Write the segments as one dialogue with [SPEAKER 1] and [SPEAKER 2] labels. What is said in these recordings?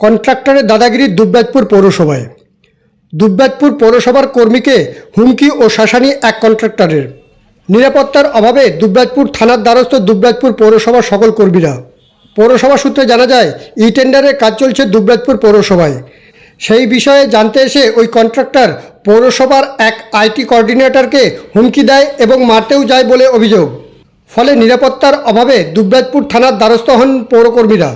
[SPEAKER 1] কন্ট্রাক্টরের দাদাগিরি দুবরাজপুর পৌরসভায়। দুবরাজপুর পৌরসভার কর্মীকে হুমকি ও শাসানি এক কন্ট্রাক্টরের। নিরাপত্তার অভাবে দুবরাজপুর থানার দ্বারস্থ দুবরাজপুর পৌরসভার সকল কর্মীরা। পৌরসভা সূত্রে জানা যায়, ই টেন্ডারের কাজ চলছে দুবরাজপুর পৌরসভায়। সেই বিষয়ে জানতে এসে ওই কন্ট্রাক্টর পৌরসভার এক আইটি কোঅর্ডিনেটরকে হুমকি দেয় এবং মারতেও যায় বলে অভিযোগ। ফলে নিরাপত্তার অভাবে দুবরাজপুর থানার দ্বারস্থ হন পৌরকর্মীরা।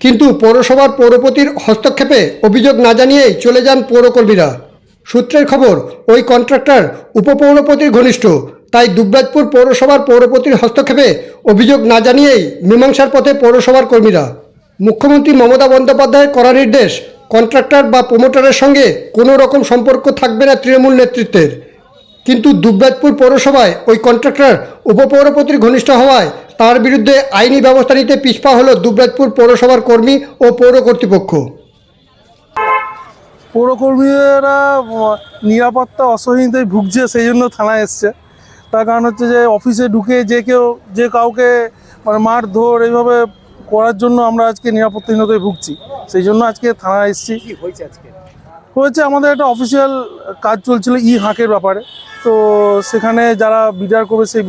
[SPEAKER 1] কিন্তু পৌরসভার পৌরপতির হস্তক্ষেপে অভিযোগ না জানিয়েই চলে যান পৌরকর্মীরা। সূত্রের খবর, ওই কন্ট্রাক্টর উপপৌরপতির ঘনিষ্ঠ। তাই দুবরাজপুর পৌরসভার পৌরপতির হস্তক্ষেপে অভিযোগ না জানিয়েই মীমাংসার পথে পৌরসভার কর্মীরা। মুখ্যমন্ত্রী মমতা বন্দ্যোপাধ্যায়ের করা নির্দেশ, কন্ট্রাক্টর বা প্রমোটারের সঙ্গে কোনো রকম সম্পর্ক থাকবে না তৃণমূল নেতৃত্বের। কিন্তু দুবরাজপুর পৌরসভায় ওই কন্ট্রাক্টর উপপৌরপতির ঘনিষ্ঠ হওয়ায় তার বিরুদ্ধে আইনি ব্যবস্থা নিতে পিছপা হলো দুবরাজপুর পৌরসভার কর্মী ও পৌর কর্তৃপক্ষ।
[SPEAKER 2] পৌরকর্মীরা নিরাপত্তা অসহনীয়তায় ভুগছে সেই জন্য থানায় এসছে। তার কারণ হচ্ছে যে অফিসে ঢুকে যে কেউ যে কাউকে মানে মার ধর এইভাবে করার জন্য আমরা আজকে নিরাপত্তাহীনতায় ভুগছি। সেই জন্য আজকে থানায় এসেছি। হয়েছে আমাদের একটা অফিসিয়াল কাজ চলছিল ই হাঁকের ব্যাপারে। তো সেখানে যারা বিডার করবে সেই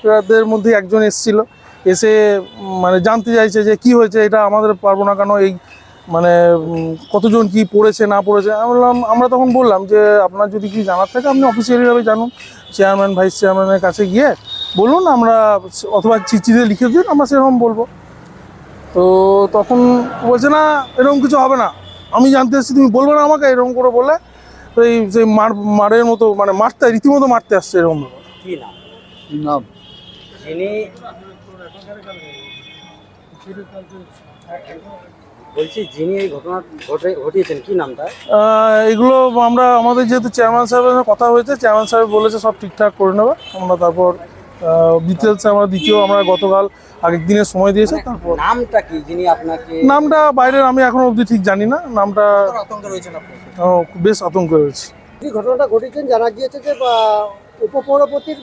[SPEAKER 2] বিডারদের মধ্যে একজন এসেছিল। এসে মানে জানতে চাইছে যে কি হয়েছে এটা আমাদের পারব না কেন এই মানে কতজন কি পড়েছে না পড়েছে। আমি বললাম আমরা তখন বললাম যে আপনার যদি কি জানার থাকে আপনি অফিসিয়ালিভাবে জানুন। চেয়ারম্যান ভাইস চেয়ারম্যানের কাছে গিয়ে বলুন আমরা অথবা চিঠিতে লিখে দিন আমরা সেরকম বলব। তো তখন বলছে না এরকম কিছু হবে না। আমি জানতে এসেছি তুমি বলবে না আমাকে এরকম করে বলে। তো এই সেই মার মারের মতো মানে মারতে রীতিমতো মারতে আসছে এরকম।
[SPEAKER 3] কি নাম?
[SPEAKER 2] নাম?
[SPEAKER 3] যিনি বলছি যিনি এই ঘটনা ঘটে ঘটিয়েছেন কি নাম তার
[SPEAKER 2] এগুলো আমরা আমাদের যেহেতু চেয়ারম্যান সাহেবের কথা হয়েছে চেয়ারম্যান সাহেব বলেছে সব ঠিকঠাক করে নেবে। আমরা তারপর ডিটেলস আমরা দ্বিতীয় আমরা গতকাল আগের দিনের সময় দিয়েছে তারপর
[SPEAKER 3] নামটা কি যিনি আপনাকে
[SPEAKER 2] নামটা বাইরের আমি এখনও অবধি ঠিক জানি না নামটা
[SPEAKER 3] আতঙ্ক আপনি?
[SPEAKER 2] বেশ আতঙ্ক রয়েছে।
[SPEAKER 1] ঘটনাটা ঘটেছেন জানা গিয়েছে যে উপপৌরপতির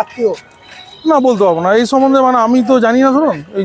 [SPEAKER 1] আত্মীয়?
[SPEAKER 2] না বলতে পারব না। এই সম্বন্ধে মানে আমি তো জানি না ধরুন। এই